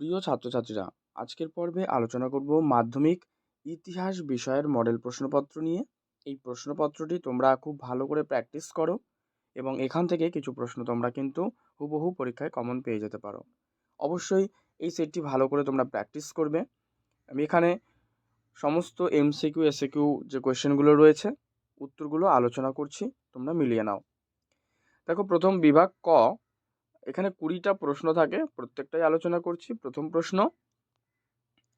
প্রিয় ছাত্রছাত্রীরা, আজকের পর্বে আলোচনা করব মাধ্যমিক ইতিহাস বিষয়ের মডেল প্রশ্নপত্র নিয়ে। এই প্রশ্নপত্রটি তোমরা খুব ভালো করে প্র্যাকটিস করো এবং এখান থেকে কিছু প্রশ্ন তোমরা কিন্তু হুবহু পরীক্ষায় কমন পেয়ে যেতে পারো। অবশ্যই এই সেটটি ভালো করে তোমরা প্র্যাকটিস করবে। আমি এখানে সমস্ত এমসিকিউ এসিকিউ যে কোয়েশ্চেনগুলো রয়েছে, উত্তরগুলো আলোচনা করছি, তোমরা মিলিয়ে নাও। দেখো, প্রথম বিভাগ ক। এখানে কুড়িটা প্রশ্ন থাকে। প্রত্যেকটাই আলোচনা করছি। প্রথম প্রশ্ন,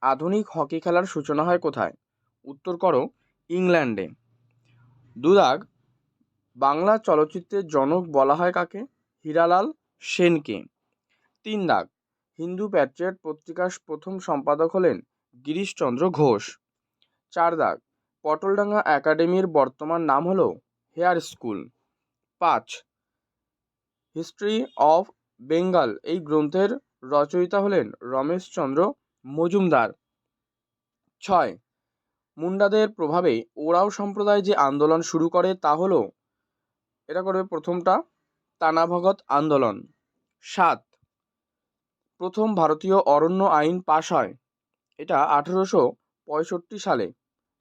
আধুনিক হকি খেলার সূচনা হয় কোথায়? উত্তর করো, ইংল্যান্ডে। দুদাগ, বাংলা চলচ্চিত্রের জনক বলা হয় কাকে? হীরালাল সেনকে। তিন দাগ হিন্দু প্যাট্রিয়ট পত্রিকার প্রথম সম্পাদক হলেন গিরিশচন্দ্র ঘোষ। চার দাগ পটলডাঙ্গা একাডেমির বর্তমান নাম হলো হেয়ার স্কুল। পাঁচ, হিস্ট্রি অফ বেঙ্গল এই গ্রন্থের রচয়িতা হলেন রমেশচন্দ্র মজুমদার। ছয়, মুন্ডাদের প্রভাবে ওরাও সম্প্রদায় যে আন্দোলন শুরু করে তা হলো, এটা করবে প্রথমটা, তানাভগত আন্দোলন। সাত, প্রথম ভারতীয় অরণ্য আইন পাশ হয়, এটা আঠেরোশো পঁয়ষট্টি সালে।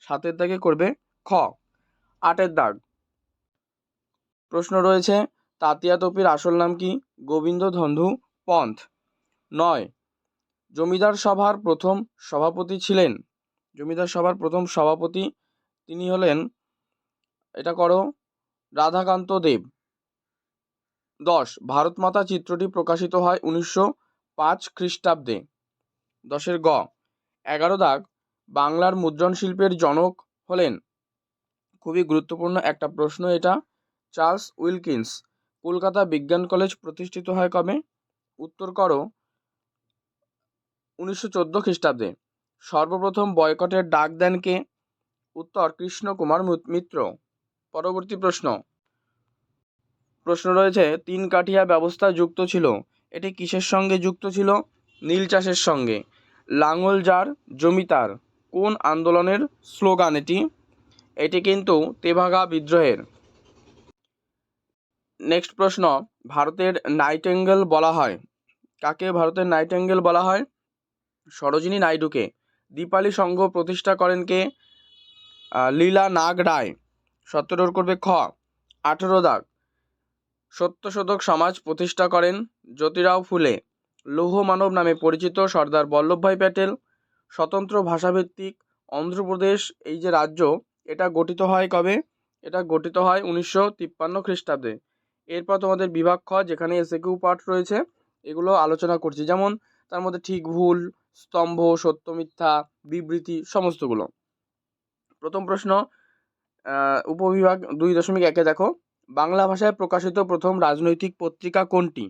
সাতের দাগে করবে খ, আটের দাগ। প্রশ্ন রয়েছে তাতিয়া তোপির আসল নাম কি? গোবিন্দ ধন্ধু পন্থ। নয়, জমিদার সভার প্রথম সভাপতি ছিলেন। জমিদার সভার প্রথম সভাপতি তিনি হলেন, এটা করো, রাধাকান্ত দেব। দশ ভারত মাতা চিত্রটি প্রকাশিত হয় উনিশশো পাঁচ খ্রিস্টাব্দে। দশের গ, এগারো দাগ, বাংলার মুদ্রণ শিল্পের জনক হলেন। খুবই গুরুত্বপূর্ণ একটা প্রশ্ন এটা, চার্লস উইলকিন্স। কলকাতা বিজ্ঞান কলেজ প্রতিষ্ঠিত হয় কবে? উত্তর করো। উনিশশো চোদ্দ খ্রিস্টাব্দে। সর্বপ্রথম বয়কটের ডাক দেন কে? উত্তর, কৃষ্ণকুমার মিত্র। পরবর্তী প্রশ্ন। প্রশ্ন রয়েছে, তিন কাঠিয়া ব্যবস্থা যুক্ত ছিল। এটি কিসের সঙ্গে যুক্ত ছিল? নীল চাষের সঙ্গে। লাঙল যার জমিতার কোন আন্দোলনের স্লোগান এটি? এটি কিন্তু তেভাগা বিদ্রোহের। নেক্সট প্রশ্ন, ভারতের নাইটেঙ্গেল বলা হয়। কাকে ভারতের নাইটেঙ্গেল বলা হয়? সরোজিনী নাইডুকে। দীপালি সংঘ প্রতিষ্ঠা করেন কে? লীলা নাগ রায়। সতেরোর করবে খ। আঠেরো দাগ। সত্যশোধক সমাজ প্রতিষ্ঠা করেন জ্যোতিরাও ফুলে। লৌহ মানব নামে পরিচিত সর্দার বল্লভভাই প্যাটেল। স্বতন্ত্র ভাষাভিত্তিক অন্ধ্রপ্রদেশ, এই যে রাজ্য, এটা গঠিত হয় কবে? এটা গঠিত হয় উনিশশো তিপ্পান্ন খ্রিস্টাব্দে। এরপর তোমাদের বিভাগ খ, যেখানে এসে কিউ পাঠ রয়েছে, এগুলো আলোচনা করছি। যেমন, তার মধ্যে ঠিক ভুল, স্তম্ভ, সত্য মিথ্যা, বিবৃতি, সমস্তগুলো। প্রথম প্রশ্ন উপবিভাগ দুই দশমিক একে দেখো। বাংলা ভাষায় প্রকাশিত প্রথম রাজনৈতিক পত্রিকা কোনটি?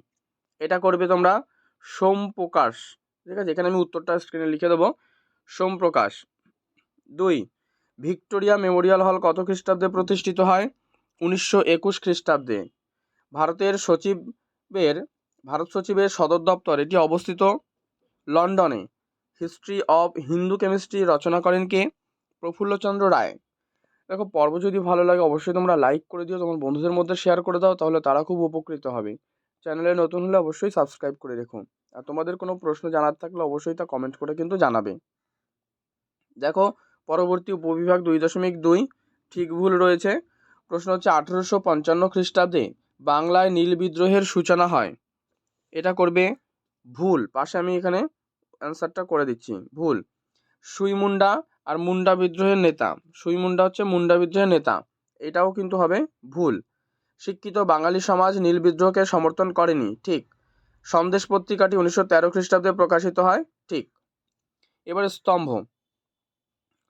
এটা করবে তোমরা সোম প্রকাশ ঠিক আছে, এখানে আমি উত্তরটা স্ক্রিনে লিখে দেবো। সোম প্রকাশ দুই, ভিক্টোরিয়া মেমোরিয়াল হল কত খ্রিস্টাব্দে প্রতিষ্ঠিত হয়? উনিশশো একুশ খ্রিস্টাব্দে। ভারতের সচিবের, ভারত সচিবের সদর দপ্তর এটি অবস্থিত লন্ডনে। হিস্ট্রি অব হিন্দু কেমিস্ট্রি রচনা করেন কে? প্রফুল্লচন্দ্র রায়। দেখো, পর্ব যদি ভালো লাগে, অবশ্যই তোমরা লাইক করে দিও, তোমার বন্ধুদের মধ্যে শেয়ার করে দাও, তাহলে তারা খুব উপকৃত হবে। চ্যানেলে নতুন হলে অবশ্যই সাবস্ক্রাইব করে রেখো। আর তোমাদের কোনো প্রশ্ন জানার থাকলে অবশ্যই তা কমেন্ট করে কিন্তু জানাবে। দেখো, পরবর্তী উপবিভাগ দুই দশমিক দুই, ঠিক ভুল রয়েছে। প্রশ্ন হচ্ছে, আঠেরোশো পঞ্চান্ন খ্রিস্টাব্দে বাংলায় নীল বিদ্রোহের সূচনা হয়। এটা করবে ভুল। পাশে আমি এখানে অ্যান্সারটা করে দিচ্ছি। ভুল। সুই মুন্ডা আর মুন্ডা বিদ্রোহের নেতা। সুই মুন্ডা হচ্ছে মুন্ডা বিদ্রোহের নেতা। এটাও কিন্তু হবে ভুল। শিক্ষিত বাঙালি সমাজ নীল বিদ্রোহকে সমর্থন করেনি। ঠিক। সন্দেশ পত্রিকাটি উনিশশো তেরো খ্রিস্টাব্দে প্রকাশিত হয়। ঠিক। এবারে স্তম্ভ।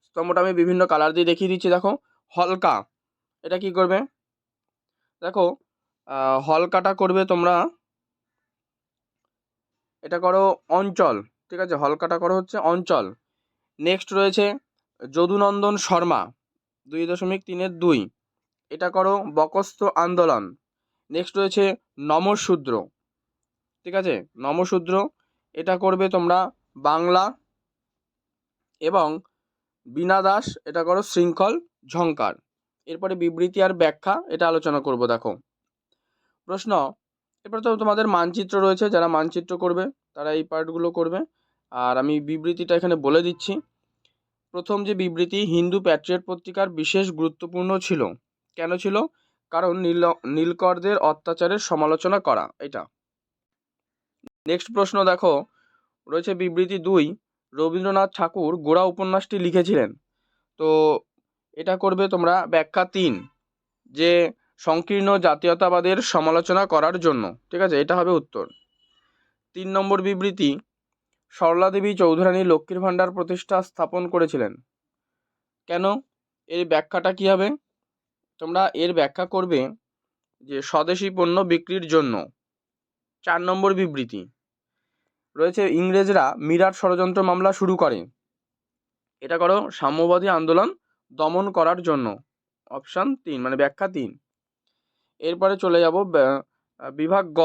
স্তম্ভটা আমি বিভিন্ন কালার দিয়ে দেখিয়ে দিচ্ছি, দেখো। হলকা। এটা কি করবে? দেখো হলকাটা করবে তোমরা। এটা করো অঞ্চল, ঠিক আছে? হলকাটা করো হচ্ছে অঞ্চল। নেক্সট রয়েছে যদুনন্দন শর্মা, দুই দশমিক তিনের দুই। এটা করো বকস্ত আন্দোলন। নেক্সট রয়েছে নমশূদ্র, ঠিক আছে? নমশূদ্র, এটা করবে তোমরা বাংলা এবং বীণা দাস, এটা করো শৃঙ্খল ঝঙ্কার এরপরে বিবৃতি আর ব্যাখ্যা, এটা আলোচনা করব, দেখো। প্রশ্ন। এরপর তো তোমাদের মানচিত্র রয়েছে, যারা মানচিত্র করবে, তারা এই পার্টগুলো করবে। আর আমি বিবৃতিটা এখানে বলে দিচ্ছি। প্রথম যে বিবৃতি, হিন্দু প্যাট্রিয়ট পত্রিকার বিশেষ গুরুত্বপূর্ণ ছিল। কেন ছিল? কারণ নীল, নীলকরদের অত্যাচারের সমালোচনা করা, এটা। নেক্সট প্রশ্ন দেখো। রয়েছে বিবৃতি দুই, রবীন্দ্রনাথ ঠাকুর গোড়া উপন্যাসটি লিখেছিলেন। তো এটা করবে তোমরা ব্যাখ্যা তিন, যে সংকীর্ণ জাতীয়তাবাদের সমালোচনা করার জন্য। ঠিক আছে, এটা হবে উত্তর। তিন নম্বর বিবৃতি, সরলা দেবী চৌধুরানী লক্ষ্মীর ভাণ্ডার প্রতিষ্ঠা স্থাপন করেছিলেন। কেন? এর ব্যাখ্যাটা কী হবে? তোমরা এর ব্যাখ্যা করবে যে স্বদেশি পণ্য বিক্রির জন্য। চার নম্বর বিবৃতি, রয়েছে ইংরেজরা মিরাট ষড়যন্ত্র মামলা শুরু করে। এটা করো, সাম্যবাদী আন্দোলন দমন করার জন্য। অপশান তিন মানে ব্যাখ্যা তিন। এরপরে চলে যাব বিভাগ গ।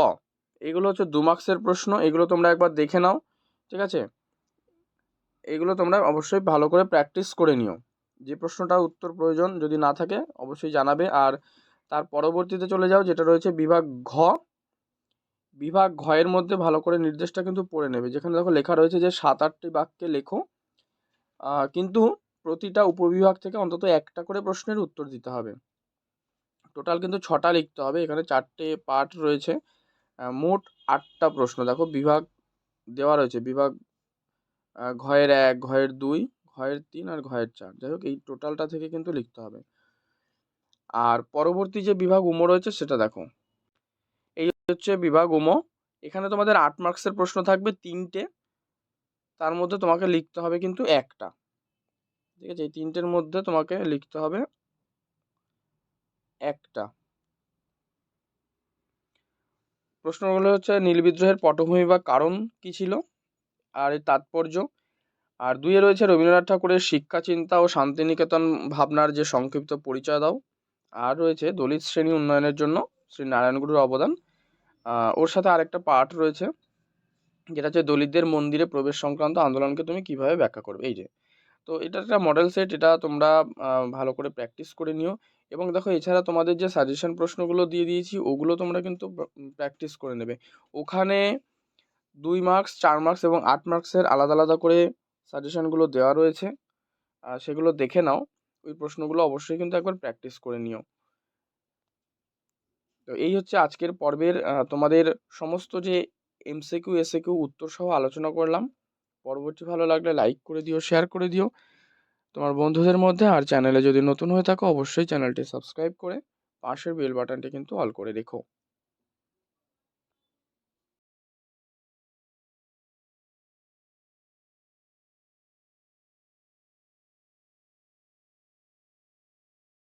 এগুলো হচ্ছে দু মার্কসের প্রশ্ন, এগুলো তোমরা একবার দেখে নাও, ঠিক আছে? এগুলো তোমরা অবশ্যই ভালো করে প্র্যাকটিস করে নিও। যে প্রশ্নটার উত্তর প্রয়োজন যদি না থাকে, অবশ্যই জানাবে। আর তার পরবর্তীতে চলে যাও, যেটা রয়েছে বিভাগ ঘ। বিভাগ ঘয়ের মধ্যে ভালো করে নির্দেশটা কিন্তু পড়ে নেবে। যেখানে দেখো লেখা রয়েছে যে সাত আটটি বাক্যে লেখো। কিন্তু প্রতিটা উপবিভাগ থেকে অন্তত একটা করে প্রশ্নের উত্তর দিতে হবে। টোটাল কিন্তু ছটা লিখতে হবে, এখানে চারটে পার্ট রয়েছে। মোট আটটা প্রশ্ন। দেখো, বিভাগ দেওয়া রয়েছে, বিভাগ ঘয়ের এক, ঘয়ের দুই, ঘয়ের তিন আর ঘয়ের চার। যাই হোক, এই টোটালটা থেকে কিন্তু লিখতে হবে। আর পরবর্তী যে বিভাগ উমো রয়েছে, সেটা দেখো। এই হচ্ছে বিভাগ উমো। এখানে তোমাদের আট মার্কসের প্রশ্ন থাকবে তিনটে। তার মধ্যে তোমাকে লিখতে হবে কিন্তু একটা। ঠিক আছে? এই তিনটের মধ্যে তোমাকে লিখতে হবে একটা। প্রশ্নগুলো হচ্ছে, নীল বিদ্রোহের পটভূমি বা কারণ কি ছিল? আর এর তাৎপর্য? আর দুইয়ে রয়েছে, রবীন্দ্রনাথ ঠাকুরের শিক্ষা, চিন্তা ও শান্তিনিকেতন ভাবনার যে সংক্ষিপ্ত পরিচয় দাও। আর রয়েছে, দলিত শ্রেণি উন্নয়নের জন্য শ্রী নারায়ণগুরুর অবদান। ওর সাথে আরেকটা পার্ট রয়েছে, যেটা হচ্ছে, দলিতদের মন্দিরে প্রবেশ সংক্রান্ত আন্দোলনকে তুমি কীভাবে ব্যাখ্যা করবে? এই যে তো এটা একটা মডেল সেট এটা তোমরা ভালো করে প্র্যাকটিস করে নিও। এবং দেখো, এছাড়া তোমাদের যে সাজেশন প্রশ্নগুলো দিয়ে দিয়েছি, ওগুলো তোমরা কিন্তু প্র্যাকটিস করে নেবে। ওখানে দুই মার্কস চার মার্কস এবং আট মার্কসের আলাদা আলাদা করে সাজেশনগুলো দেওয়া রয়েছে। সেগুলো দেখে নাও। ওই প্রশ্নগুলো অবশ্যই কিন্তু একবার প্র্যাকটিস করে নিও। তো এই হচ্ছে আজকের পর্বের তোমাদের সমস্ত যে এমসিকিউ এসিকিউ উত্তর সহ আলোচনা করলাম। পরবর্তী ভালো লাগলে লাইক করে দিও শেয়ার করে দিও। তোমার বন্ধুদের মধ্যে আর চ্যানেলে যদি নতুন হয়ে থাকো, অবশ্যই চ্যানেলটি সাবস্ক্রাইব করে পাশের বেল বাটনটি কিন্তু অল করে রেখো।